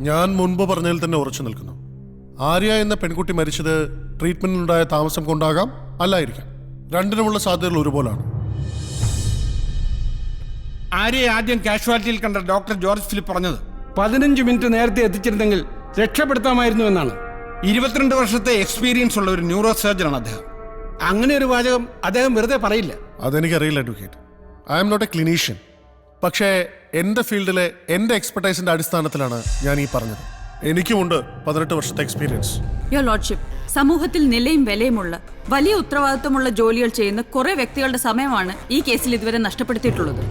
ഞാൻ മുൻപ് പറഞ്ഞതിൽ തന്നെ ഉറച്ചു നിൽക്കുന്നു. ആര്യ എന്ന പെൺകുട്ടി മരിച്ചത് ട്രീറ്റ്മെന്റിലുണ്ടായ താമസം കൊണ്ടാകാം അല്ലായിരിക്കാം. രണ്ടിനുമുള്ള സാധ്യതകൾ ഒരുപോലാണ്. ആര്യയെ ആദ്യം കാഷ്വാലിറ്റിയിൽ കണ്ട ഡോക്ടർ ജോർജ് ഫിലിപ്പ് പറഞ്ഞത് പതിനഞ്ച് മിനിറ്റ് നേരത്തെ എത്തിച്ചിരുന്നെങ്കിൽ രക്ഷപ്പെടുത്താമായിരുന്നു എന്നാണ്. ഇരുപത്തിരണ്ട് വർഷത്തെ എക്സ്പീരിയൻസ് ഉള്ള ഒരു ന്യൂറോ സർജനാണ് അദ്ദേഹം. അങ്ങനെ ഒരു വാചകം അദ്ദേഹം വെറുതെ പറയില്ല. അതെനിക്കറിയില്ല advocate. I am not a clinician പക്ഷേ എന്റെ ഫീൽഡിലെ എന്റെ എക്സ്പെർട്ടൈസിന്റെ അടിസ്ഥാനത്തിലാണ് ഞാൻ ഈ പറഞ്ഞത്. എനിക്കുമുണ്ട് പതിനെട്ട് വർഷത്തെ എക്സ്പീരിയൻസ്. യോ ലോഡ്ഷിപ്പ് സമൂഹത്തിൽ നിലയും വിലയുമുള്ള വലിയ ഉത്തരവാദിത്വമുള്ള ജോലികൾ ചെയ്യുന്ന കുറെ വ്യക്തികളുടെ സമയമാണ് ഈ കേസിൽ ഇതുവരെ നഷ്ടപ്പെടുത്തിയിട്ടുള്ളത്.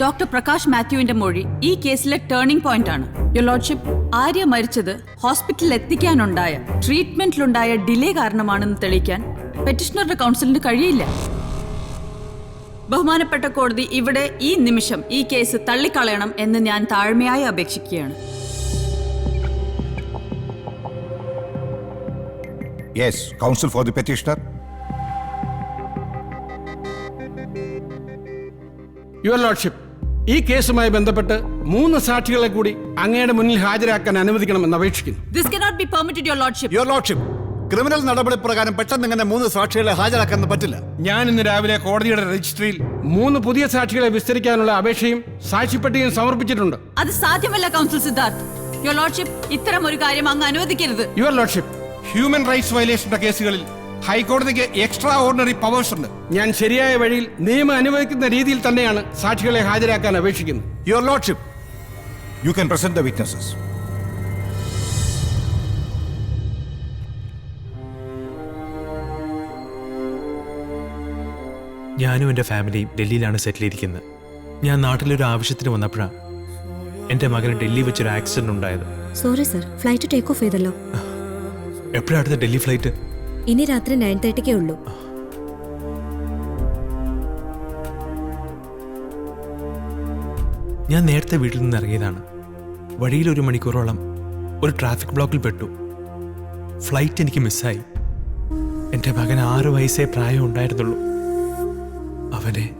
ഡോക്ടർ പ്രകാശ് മാത്യുവിന്റെ മൊഴി ഈ കേസിലെ ടേണിംഗ് പോയിന്റ് ആണ്. യോ ലോഡ്ഷിപ്പ് ആര്യ മരിച്ചത് ഹോസ്പിറ്റലിൽ എത്തിക്കാനുണ്ടായ ട്രീറ്റ്മെന്റിലുണ്ടായ ഡിലേ കാരണമാണെന്ന് തെളിയിക്കാൻ പെറ്റിഷണറുടെ കൗൺസിലിന് കഴിയില്ല. ബഹുമാനപ്പെട്ട കോടതി ഇവിടെ ഈ നിമിഷം ഈ കേസ് തള്ളിക്കളയണം എന്ന് ഞാൻ താഴ്മയായി അപേക്ഷിക്കുകയാണ്. Yes counsel for the petitioner. Your lordship ഈ കേസുമായി ബന്ധപ്പെട്ട് മൂന്ന് സാക്ഷികളെ കൂടി അങ്ങയുടെ മുന്നിൽ ഹാജരാക്കാൻ അനുവദിക്കണമെന്ന് അപേക്ഷിക്കുന്നു. This cannot be permitted your lordship your lordship criminal നടപടി പ്രകാരം പെട്ടെന്ന് ഇങ്ങനെ മൂന്ന് സാക്ഷികളെ ഹാജരാക്കാൻ പറ്റില്ല. ഞാൻ ഇന്ന് രാവിലെ കോടതിയുടെ രജിസ്ട്രിയിൽ മൂന്ന് പുതിയ സാക്ഷികളെ വിസ്തരിക്കാനുള്ള അപേക്ഷയും സാക്ഷിപ്പട്ടികയും സമർപ്പിച്ചിട്ടുണ്ട്. അത് സാധ്യമല്ല കൗൺസിൽ സിദ്ധാർത്ഥ്. യുവർ ലോഡ്ഷിപ്പ് ഇത്തരം ഒരു കാര്യം അങ്ങ് അനുവദിക്കരുത്. യുവർ ലോഡ്ഷിപ്പ് ഹ്യൂമൻ റൈറ്റ്സ് വയലേഷന്റെ കേസുകളിൽ ഹൈക്കോടതിക്ക് എക്സ്ട്രാ ഓർഡിനറി പവേഴ്സ് ഉണ്ട്. ഞാൻ ശരിയായ വഴിയിൽ നിയമം അനുവദിക്കുന്ന രീതിയിൽ തന്നെയാണ് സാക്ഷികളെ ഹാജരാക്കാൻ അപേക്ഷിക്കുന്നത്. Your lordship you can present the witnesses. ഞാനും എന്റെ ഫാമിലിയും ഡൽഹിയിലാണ് സെറ്റിൽ ചെയ്തിരിക്കുന്നത്. ഞാൻ നാട്ടിലൊരു ആവശ്യത്തിന് വന്നപ്പോഴാണ് എന്റെ മകന് ഡൽഹി വെച്ചൊരു ആക്സിഡന്റ് ഉണ്ടായത്. Sorry sir flight take off ചെയ്തല്ലോ. എപ്പോഴാണ് അടുത്ത ഡൽഹി ഫ്ലൈറ്റ് ഇനി രാത്രി നയൻ തേർട്ടിക്കേ ഉള്ളൂ. ഞാൻ നേരത്തെ വീട്ടിൽ നിന്ന് ഇറങ്ങിയതാണ്. വഴിയിൽ ഒരു മണിക്കൂറോളം ഒരു ട്രാഫിക് ബ്ലോക്കിൽ പെട്ടു. ഫ്ലൈറ്റ് എനിക്ക് മിസ്സായി എന്റെ മകൻ ആറു വയസ്സേ പ്രായം ഉണ്ടായിരുന്നുള്ളൂ അവനെ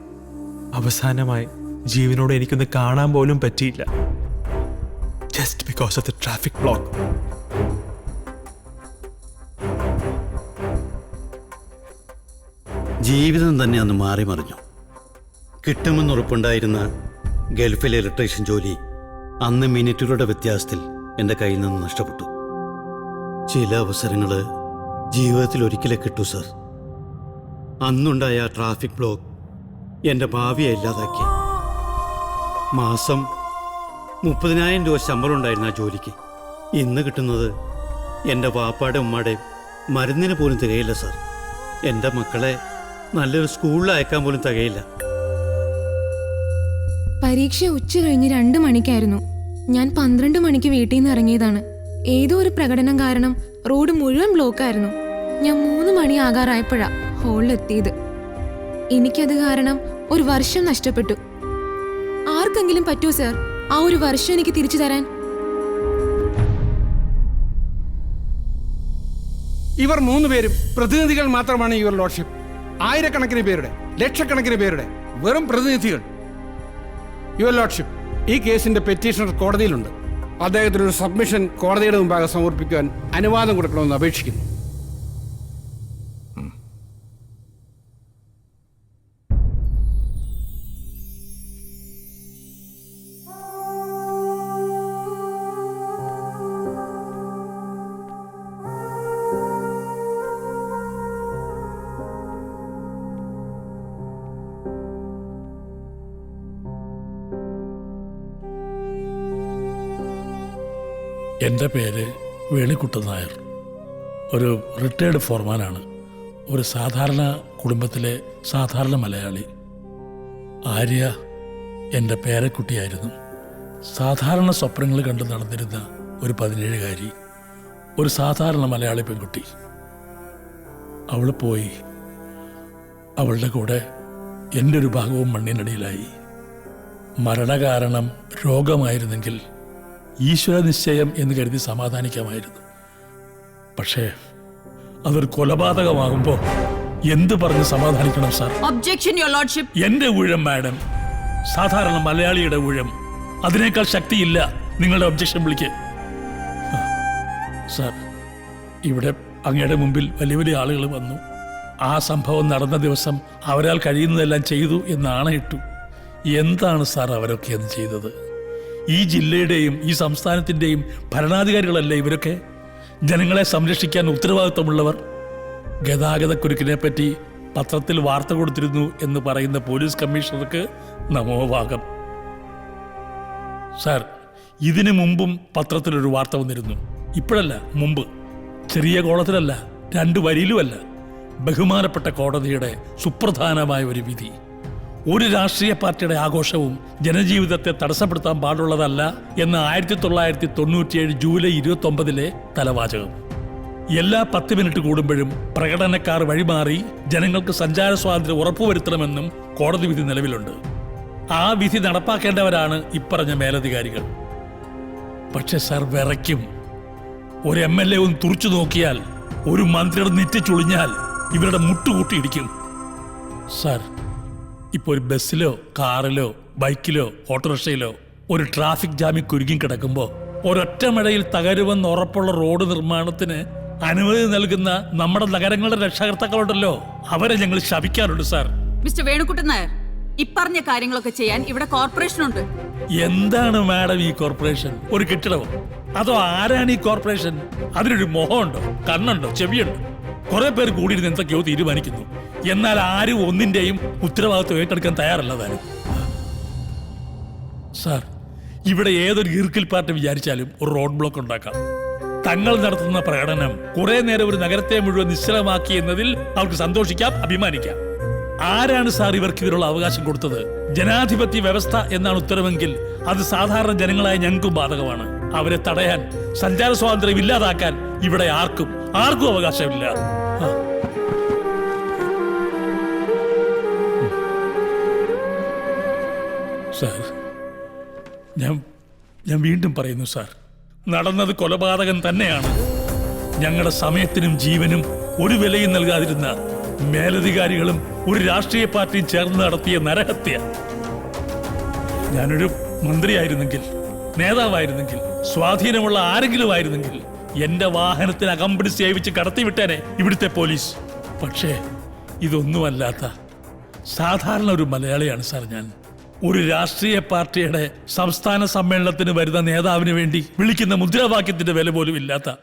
അവസാനമായി ജീവനോട് എനിക്കൊന്ന് കാണാൻ പോലും പറ്റിയില്ല. Just because of the traffic block ജീവിതം തന്നെ അന്ന് മാറി മറിഞ്ഞു. കിട്ടുമെന്നുറപ്പുണ്ടായിരുന്ന ഗൾഫിലെ ഇലക്ട്രീഷ്യൻ ജോലി അന്ന് മിനിറ്റുകളുടെ വ്യത്യാസത്തിൽ എന്റെ കയ്യിൽ നിന്ന് നഷ്ടപ്പെട്ടു. ചില അവസരങ്ങൾ ജീവിതത്തിൽ ഒരിക്കലേ കിട്ടൂ സർ. അന്നുണ്ടായ ട്രാഫിക് ബ്ലോക്ക് എന്റെ ഭാവിയെ ഇല്ലാതാക്കി മാസം മുപ്പതിനായിരം രൂപ ശമ്പളം ഉണ്ടായിരുന്ന ആ ജോലിക്ക്. ഇന്ന് കിട്ടുന്നത് എന്റെ വാപ്പാടെ ഉമ്മാടെ മരുന്നിന് പോലും തികയില്ല സർ. എന്റെ മക്കളെ നല്ലൊരു സ്കൂളിൽ അയക്കാൻ പോലും തികയില്ല. പരീക്ഷ ഉച്ച കഴിഞ്ഞ് രണ്ട് മണിക്കായിരുന്നു. ഞാൻ പന്ത്രണ്ട് മണിക്ക് വീട്ടിൽ നിന്ന് ഇറങ്ങിയതാണ്. ഏതോ ഒരു പ്രകടനം കാരണം റോഡ് മുഴുവൻ ബ്ലോക്കായിരുന്നു. ഞാൻ മൂന്ന് മണി ആകാറായപ്പോഴാ ഹോളിലെത്തിയത് എനിക്കത് കാരണം ഒരു വർഷം നഷ്ടപ്പെട്ടു. ആർക്കെങ്കിലും പറ്റൂ സർ? ആ ഒരു വർഷം എനിക്ക് തിരിച്ചു തരാൻ. ഇവർ മൂന്ന് പേരും പ്രതിനിധികൾ മാത്രമാണ് ഇവർ ലോഡ്ഷിപ്പ് ആയിരക്കണക്കിന് പേരുടെ ലക്ഷക്കണക്കിന് പേരുടെ വെറും പ്രതിനിധികൾ. യുവർ ലോഡ്ഷിപ്പ് ഈ കേസിന്റെ പെറ്റീഷണർ കോടതിയിലുണ്ട്. അദ്ദേഹത്തിന് ഒരു സബ്മിഷൻ കോടതിയുടെ മുമ്പാകെ സമർപ്പിക്കാൻ അനുവാദം കൊടുക്കണമെന്ന് അപേക്ഷിക്കുന്നു. എന്റെ പേര് വേണിക്കുട്ടൻ നായർ. ഒരു റിട്ടയർഡ് ഫോർമാനാണ് ഒരു സാധാരണ കുടുംബത്തിലെ സാധാരണ മലയാളി. ആര്യ എന്റെ പേരക്കുട്ടിയായിരുന്നു. സാധാരണ സ്വപ്നങ്ങൾ കണ്ട് നടന്നിരുന്ന ഒരു പതിനേഴുകാരി ഒരു സാധാരണ മലയാളി പെൺകുട്ടി. അവൾ പോയി. അവളുടെ കൂടെ എന്റെ ഒരു ഭാഗവും മണ്ണിനടിയിലായി. മരണകാരണം രോഗമായിരുന്നെങ്കിൽ ഈശ്വര നിശ്ചയം എന്ന് കരുതി സമാധാനിക്കാമായിരുന്നു. പക്ഷേ അതൊരു കൊലപാതകമാകുമ്പോൾ എന്ത് പറഞ്ഞ് സമാധാനിക്കണം സാർ? ഒബ്ജെക്ഷൻ യുവർ ലോർഡ്ഷിപ്പ് എന്റെ ഊഴം മാഡം. സാധാരണ മലയാളിയുടെ ഊഴം. അതിനേക്കാൾ ശക്തിയില്ല നിങ്ങളുടെ ഒബ്ജക്ഷൻ വിളിക്ക്. സാർ ഇവിടെ അങ്ങയുടെ മുമ്പിൽ വലിയ വലിയ ആളുകൾ വന്നു. ആ സംഭവം നടന്ന ദിവസം അവരാൽ കഴിയുന്നതെല്ലാം ചെയ്തു എന്ന് ഇട്ടു. എന്താണ് സാർ അവരൊക്കെ അത് ചെയ്തത്? ഈ ജില്ലയുടെയും ഈ സംസ്ഥാനത്തിന്റെയും ഭരണാധികാരികളല്ലേ ഇവരൊക്കെ? ജനങ്ങളെ സംരക്ഷിക്കാൻ ഉത്തരവാദിത്തമുള്ളവർ. ഗതാഗതക്കുരുക്കിനെ പറ്റി പത്രത്തിൽ വാർത്ത കൊടുത്തിരുന്നു എന്ന് പറയുന്ന പോലീസ് കമ്മീഷണർക്ക് നമോഭാഗം സാർ ഇതിനു മുമ്പും പത്രത്തിലൊരു വാർത്ത വന്നിരുന്നു. ഇപ്പോഴല്ല മുമ്പ്. ചെറിയ കോളത്തിലല്ല രണ്ട് വരിയിലുമല്ല. ബഹുമാനപ്പെട്ട കോടതിയുടെ സുപ്രധാനമായ ഒരു വിധി. ഒരു രാഷ്ട്രീയ പാർട്ടിയുടെ ആഘോഷവും ജനജീവിതത്തെ തടസ്സപ്പെടുത്താൻ പാടുള്ളതല്ല എന്ന് ആയിരത്തി തൊള്ളായിരത്തി തൊണ്ണൂറ്റിയേഴ് ജൂലൈ ഇരുപത്തി ഒമ്പതിലെ തലവാചകം. എല്ലാ പത്ത് മിനിറ്റ് കൂടുമ്പോഴും പ്രകടനക്കാർ വഴിമാറി ജനങ്ങൾക്ക് സഞ്ചാര സ്വാതന്ത്ര്യം ഉറപ്പുവരുത്തണമെന്നും കോടതി വിധി നിലവിലുണ്ട്. ആ വിധി നടപ്പാക്കേണ്ടവരാണ് ഇപ്പറഞ്ഞ മേലധികാരികൾ. പക്ഷെ സർ വിറയ്ക്കും. ഒരു എം എൽ എ ഒന്ന് തുറച്ചു നോക്കിയാൽ ഒരു മന്ത്രിയുടെ നെറ്റി ചുളിഞ്ഞാൽ ഇവരുടെ മുട്ടുകൂട്ടിയിടിക്കും സാർ ഇപ്പോൾ ഒരു ബസ്സിലോ കാറിലോ ബൈക്കിലോ ഓട്ടോറിക്ഷയിലോ ഒരു ട്രാഫിക് ജാമിൽ കുരുങ്ങി കിടക്കുമ്പോൾ ഒരൊറ്റ മഴയിൽ തകരുമെന്ന് ഉറപ്പുള്ള റോഡ് നിർമ്മാണത്തിന് അനുമതി നൽകുന്ന നമ്മുടെ നഗരങ്ങളുടെ രക്ഷകർത്താക്കളുണ്ടല്ലോ. അവരെ ഞങ്ങൾ ശപിക്കാറുണ്ട് സാർ. മിസ്റ്റർ വേണുക്കുട്ടൻ നായർ ഇപ്പറഞ്ഞ കാര്യങ്ങളൊക്കെ ചെയ്യാൻ ഇവിടെ കോർപ്പറേഷൻ ഉണ്ട്. എന്താണ് മാഡം ഈ കോർപ്പറേഷൻ ഒരു കെട്ടിടമോ? അതോ ആരാണ് ഈ കോർപ്പറേഷൻ അതിനൊരു മുഖമുണ്ടോ കണ്ണുണ്ടോ? ചെവിയുണ്ടോ? കുറെ പേർ കൂടിയിരുന്ന് എന്തൊക്കെയോ തീരുമാനിക്കുന്നു. എന്നാൽ ആരും ഒന്നിന്റെയും ഉത്തരവാദിത്വം ഏറ്റെടുക്കാൻ തയ്യാറല്ല താനും സാർ ഇവിടെ ഏതൊരു ഈർക്കിൽ പാർട്ടി വിചാരിച്ചാലും ഒരു റോഡ് ബ്ലോക്ക് ഉണ്ടാക്കാം. തങ്ങൾ നടത്തുന്ന പ്രകടനം കുറെ നേരം ഒരു നഗരത്തെ മുഴുവൻ നിശ്ചലമാക്കി എന്നതിൽ അവർക്ക് സന്തോഷിക്കാം അഭിമാനിക്കാം. ആരാണ് സാർ ഇവർക്ക് ഇതിനുള്ള അവകാശം കൊടുത്തത്? ജനാധിപത്യ വ്യവസ്ഥ എന്നാണ് ഉത്തരവെങ്കിൽ അത് സാധാരണ ജനങ്ങളായ ഞങ്ങൾക്കും ബാധകമാണ്. അവരെ തടയാൻ സഞ്ചാര സ്വാതന്ത്ര്യം ഇല്ലാതാക്കാൻ ഇവിടെ ആർക്കും ആർക്കും അവകാശമില്ല. ഞാൻ ഞാൻ വീണ്ടും പറയുന്നു സാർ. നടന്നത് കൊലപാതകം തന്നെയാണ്. ഞങ്ങളുടെ സമയത്തിനും ജീവനും ഒരു വിലയും നൽകാതിരുന്ന മേലധികാരികളും ഒരു രാഷ്ട്രീയ പാർട്ടിയും ചേർന്ന് നടത്തിയ നരഹത്യ. ഞാനൊരു മന്ത്രിയായിരുന്നെങ്കിൽ നേതാവായിരുന്നെങ്കിൽ സ്വാധീനമുള്ള ആരെങ്കിലും ആയിരുന്നെങ്കിൽ എന്റെ വാഹനത്തിന് അകമ്പടി സേവിച്ച് കടത്തിവിട്ടേനെ ഇവിടുത്തെ പോലീസ്. പക്ഷേ ഇതൊന്നുമല്ലാത്ത സാധാരണ ഒരു മലയാളിയാണ് സാർ ഞാൻ. ഒരു രാഷ്ട്രീയ പാർട്ടിയുടെ സംസ്ഥാന സമ്മേളനത്തിന് വരുന്ന നേതാവിന് വേണ്ടി വിളിക്കുന്ന മുദ്രാവാക്യത്തിന്റെ വില പോലും ഇല്ലാത്ത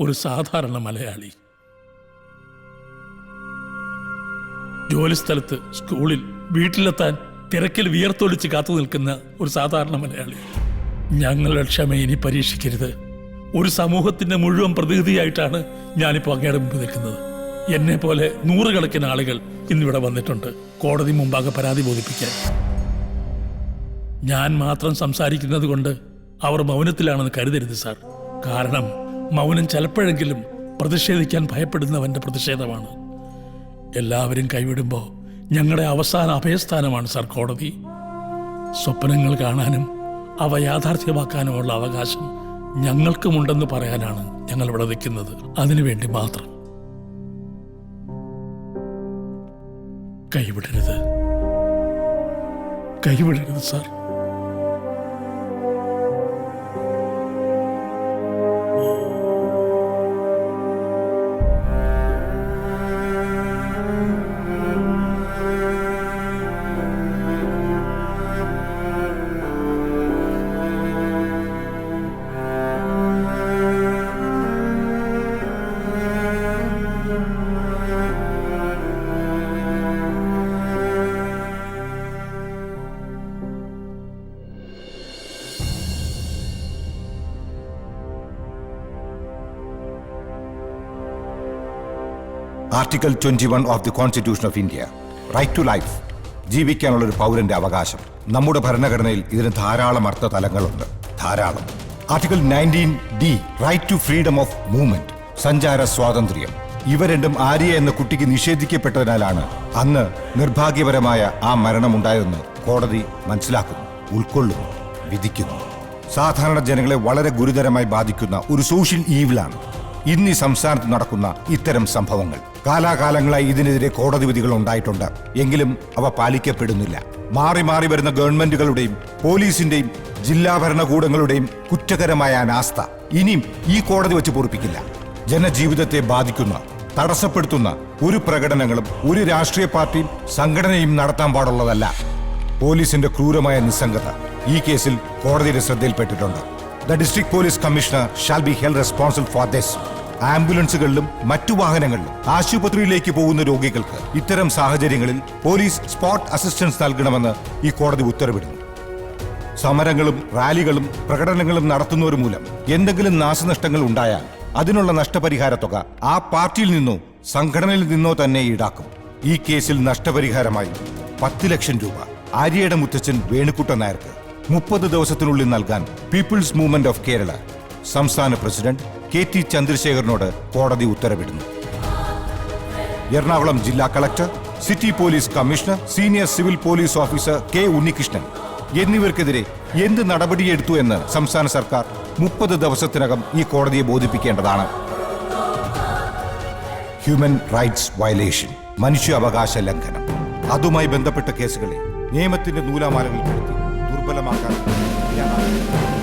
ഒരു സാധാരണ മലയാളി. ജോലിസ്ഥലത്ത് സ്കൂളിൽ വീട്ടിലെത്താൻ തിരക്കിൽ വിയർത്തൊലിച്ച് കാത്തു നിൽക്കുന്ന ഒരു സാധാരണ മലയാളി. ഞങ്ങളുടെ ക്ഷമ ഇനി പരീക്ഷിക്കരുത്. ഒരു സമൂഹത്തിന്റെ മുഴുവൻ പ്രതിനിധിയായിട്ടാണ് ഞാനിപ്പോൾ അങ്ങയുടെ മുമ്പ് നിൽക്കുന്നത്. എന്നെ പോലെ നൂറുകണക്കിന് ആളുകൾ ഇന്നിവിടെ വന്നിട്ടുണ്ട്. കോടതി മുമ്പാകെ പരാതി ബോധിപ്പിക്കാൻ. ഞാൻ മാത്രം സംസാരിക്കുന്നത് കൊണ്ട് അവർ മൗനത്തിലാണെന്ന് കരുതരുത് സാർ. കാരണം മൗനം ചിലപ്പോഴെങ്കിലും പ്രതിഷേധിക്കാൻ ഭയപ്പെടുന്നവന്റെ പ്രതിഷേധമാണ്. എല്ലാവരും കൈവിടുമ്പോൾ ഞങ്ങളുടെ അവസാന അഭയസ്ഥാനമാണ് സാർ കോടതി. സ്വപ്നങ്ങൾ കാണാനും അവ യാഥാർത്ഥ്യമാക്കാനുമുള്ള അവകാശം ഞങ്ങൾക്കുമുണ്ടെന്ന് പറയാനാണ് ഞങ്ങൾ ഇവിടെ നിൽക്കുന്നത്. അതിനുവേണ്ടി മാത്രം. കൈവിടരുത്. കൈവിടരുത് sir. Article twenty one of the constitution of India right to life ജീവിക്കാനുള്ള ഒരു പൗരന്റെ അവകാശം. നമ്മുടെ ഭരണഘടനയിൽ ഇതിന് ധാരാളം അർത്ഥ തലങ്ങളുണ്ട് ധാരാളം. Article nineteen D right to freedom of movement സഞ്ചാര സ്വാതന്ത്ര്യം. ഇവ രണ്ടും ആര്യ എന്ന കുട്ടിക്ക് നിഷേധിക്കപ്പെട്ടതിനാലാണ് അന്ന് നിർഭാഗ്യപരമായ ആ മരണമുണ്ടായതെന്ന് കോടതി മനസ്സിലാക്കുന്നു ഉൾക്കൊള്ളുന്നു വിധിക്കുന്നു. സാധാരണ ജനങ്ങളെ വളരെ ഗുരുതരമായി ബാധിക്കുന്ന ഒരു സോഷ്യൽ ഈവിലാണ് ഇന്ന് ഈ സംസ്ഥാനത്ത് നടക്കുന്ന ഇത്തരം സംഭവങ്ങൾ. കാലാകാലങ്ങളായി ഇതിനെതിരെ കോടതി വിധികൾ ഉണ്ടായിട്ടുണ്ട്. എങ്കിലും അവ പാലിക്കപ്പെടുന്നില്ല. മാറി മാറി വരുന്ന ഗവൺമെന്റുകളുടെയും പോലീസിന്റെയും ജില്ലാ ഭരണകൂടങ്ങളുടെയും കുറ്റകരമായ അനാസ്ഥ ഇനിയും ഈ കോടതി വെച്ച് പൊറിപ്പിക്കില്ല ജനജീവിതത്തെ ബാധിക്കുന്ന തടസ്സപ്പെടുത്തുന്ന ഒരു പ്രകടനങ്ങളും ഒരു രാഷ്ട്രീയ പാർട്ടിയും സംഘടനയും നടത്താൻ പാടുള്ളതല്ല. പോലീസിന്റെ ക്രൂരമായ നിസ്സംഗത ഈ കേസിൽ കോടതിയുടെ ശ്രദ്ധയിൽപ്പെട്ടിട്ടുണ്ട്. The district police commissioner shall be held responsible for this ആംബുലൻസുകളിലും മറ്റു വാഹനങ്ങളിലും ആശുപത്രിയിലേക്ക് പോകുന്ന രോഗികൾക്ക് ഇത്തരം സാഹചര്യങ്ങളിൽ പോലീസ് സ്പോട്ട് അസിസ്റ്റൻസ് നൽകണമെന്ന് ഈ കോടതി ഉത്തരവിടുന്നു. സമരങ്ങളും റാലികളും പ്രകടനങ്ങളും നടത്തുന്നവർ മൂലം എന്തെങ്കിലും നാശനഷ്ടങ്ങൾ ഉണ്ടായാൽ അതിനുള്ള നഷ്ടപരിഹാര തുക ആ പാർട്ടിയിൽ നിന്നോ സംഘടനയിൽ നിന്നോ തന്നെ ഈടാക്കും. ഈ കേസിൽ നഷ്ടപരിഹാരമായി പത്ത് ലക്ഷം രൂപ. ആര്യയുടെ മുത്തച്ഛൻ വേണുക്കുട്ടൻ നായർക്ക് മുപ്പത് ദിവസത്തിനുള്ളിൽ നൽകാൻ പീപ്പിൾസ് മൂവ്മെന്റ് ഓഫ് കേരള സംസ്ഥാന പ്രസിഡന്റ് കെ ടി ചന്ദ്രശേഖരനോട് കോടതി ഉത്തരവിടുന്നു. എറണാകുളം ജില്ലാ collector city police commissioner senior civil police officer K Unnikrishnan എന്നിവർക്കെതിരെ എന്ത് നടപടിയെടുത്തു എന്ന് സംസ്ഥാന സർക്കാർ മുപ്പത് ദിവസത്തിനകം ഈ കോടതിയെ ബോധിപ്പിക്കേണ്ടതാണ്. ഹ്യൂമൻ റൈറ്റ്സ് വയലേഷൻ മനുഷ്യാവകാശ ലംഘനം. അതുമായി ബന്ധപ്പെട്ട കേസുകളെ നിയമത്തിന്റെ നൂലാമാലകളിൽപ്പെടുത്തി ദുർബലമാക്കാൻ ഇല്ലാതാക്കാൻ